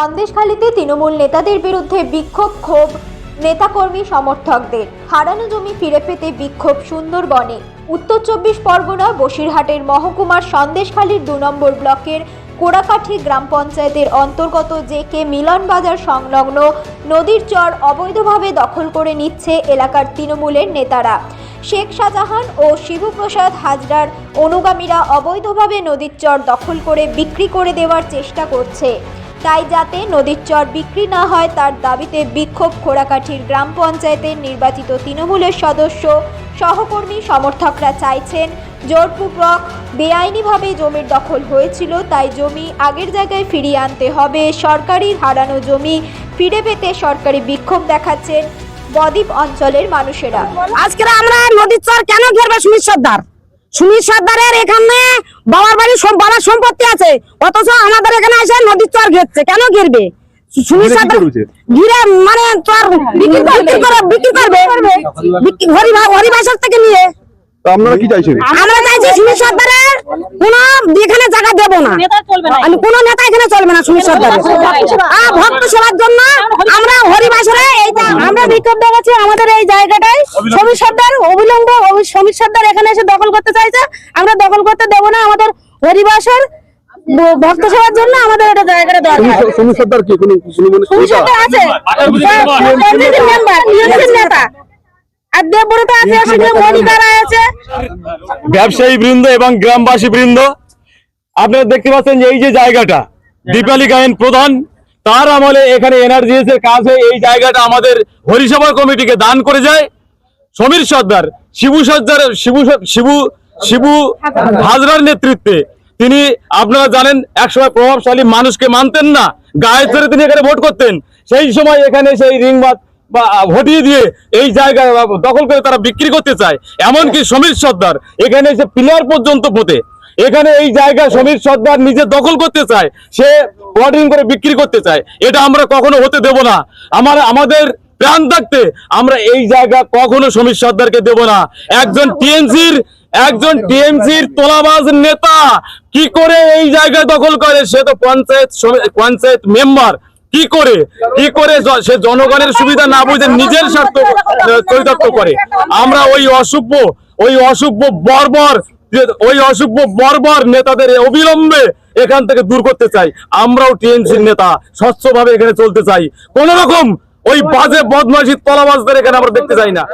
সন্দেশখালীতে তৃণমূল নেতাদের বিরুদ্ধে বিক্ষোভ, ক্ষোভ, নেতাকর্মী সমর্থকদের। হারানো জমি ফিরে পেতে বিক্ষোভ সুন্দরবনে। উত্তর চব্বিশ পরগনা, বসিরহাটের মহকুমার সন্দেশখালীর দু নম্বর ব্লকের কোড়াকাঠি গ্রাম পঞ্চায়েতের অন্তর্গত জে কে মিলন বাজার সংলগ্ন নদীর চর অবৈধভাবে দখল করে নিচ্ছে এলাকার তৃণমূলের নেতারা। শেখ শাহজাহান ও শিবপ্রসাদ হাজরার অনুগামীরা অবৈধভাবে নদীর চর দখল করে বিক্রি করে দেওয়ার চেষ্টা করছে। তাই যাতে নদীর চর বিক্রি না হয়, তার দাবিতে বিক্ষোভ খোড়াকাঠির গ্রাম পঞ্চায়েতের নির্বাচিত তৃণমূলের সদস্য, সহকর্মী, সমর্থকরা চাইছেন জোরপূর্বক বেআইনিভাবে জমির দখল হয়েছিল, তাই জমি আগের জায়গায় ফিরিয়ে আনতে হবে। সরকারি হারানো জমি ফিরে পেতে সরকারি বিক্ষোভ দেখাচ্ছেন বদ্বীপ অঞ্চলের মানুষেরা। আজকে আমরা নদীর চর কেন ঘেরবে সুমিত সর্দার? সুমিত সর্দারের এখানে বাবার বাড়ি বাবার সম্পত্তি আছে। অথচ আমাদের এখানে এসে নদীর চর ঘেরছে। কেন ঘিরবে? ঘিরে সর্দার ঘিরে মানে চর বিক্রি করবে বিক্রি করে- করবে। বিক্রি- হরিভা- হরিবাসর থেকে নিয়ে। আপনারা কি চাইছেন? আমরা চাইছি সুমিত সর্দারের কোন এখানে জায়গা দেবো না। আমি কোন নেতা এখানে চলবে না সর্দারের ভক্ত সেবার জন্য আমরা হরিবাসরে আমরা বিক্ষোভ দেখাচ্ছি আমাদের এই জায়গাটায়। সমীর সর্দার অবিলম্ব সমীর সর্দার এখানে এসে দখল করতে চাইছে। আমরা দখল করতে দেবো না আমাদের হরিবাসর ভক্ত সেবার জন্য আমাদের এটা জায়গাটা দরকার। সমীর সর্দার কি? কোনো কোনো সমীর সর্দার আছে। কংগ্রেসের মেম্বার। টিএমসির নেতা। আর দেবব্রত আছে সেখানে মনিকারা আছে। ব্যবসায়ী বৃন্দ এবং গ্রামবাসী বৃন্দ আপনারা দেখতে পাচ্ছেন যে এই যে জায়গাটা। দীপালি গায়েন প্রধান। তার আমলে এখানে এনআরজিএস এর কাজ হয়ে এই জায়গাটা আমাদের হরিসভা কমিটিকে দান করে যায়। সমীর সর্দার, শিবু সর্দার, শিবু শিবু শিবু হাজরার নেতৃত্বে তিনি, আপনারা জানেন, একসময় প্রভাবশালী মানুষকে মানতেন না, গায়ে ধরে তিনি এখানে ভোট করতেন। সেই সময় এখানে সেই রিংবাদ বা হটিয়ে দিয়ে এই জায়গা দখল করে তারা বিক্রি করতে চায়। এমনকি সমীর সর্দার, এখানে এসে পিলার পর্যন্ত পোতে এখানে এই জায়গা সমীর সর্দার নিজে দখল করতে চায়, সে বর্ডিং করে বিক্রি করতে চায়। এটা আমরা কখনো হতে দেব না। আমার, আমাদের প্রাণ থাকতে আমরা এই জায়গা কখনো সমীর সর্দারকে দেব না। একজন টিএমসির একজন টিএমসির তোলাবাজ নেতা কি করে এই জায়গা দখল করে? সে তো পঞ্চায়েত পঞ্চায়েত মেম্বার। কি করে? কি করে সে জনগণের সুবিধা না বুঝে নিজের স্বার্থ চরিতার্থ করে? আমরা ওই অসভ্য ওই অসভ্য বর্বর যে ওই অসভ্য বর্বর নেতাদের অবিলম্বে এখান থেকে দূর করতে চাই। আমরাও টিএনসির নেতা, স্বচ্ছভাবে এখানে চলতে চাই। কোন রকম ওই বাজে বদমাশি, তলাবাজদের এখানে আমরা দেখতে চাই না।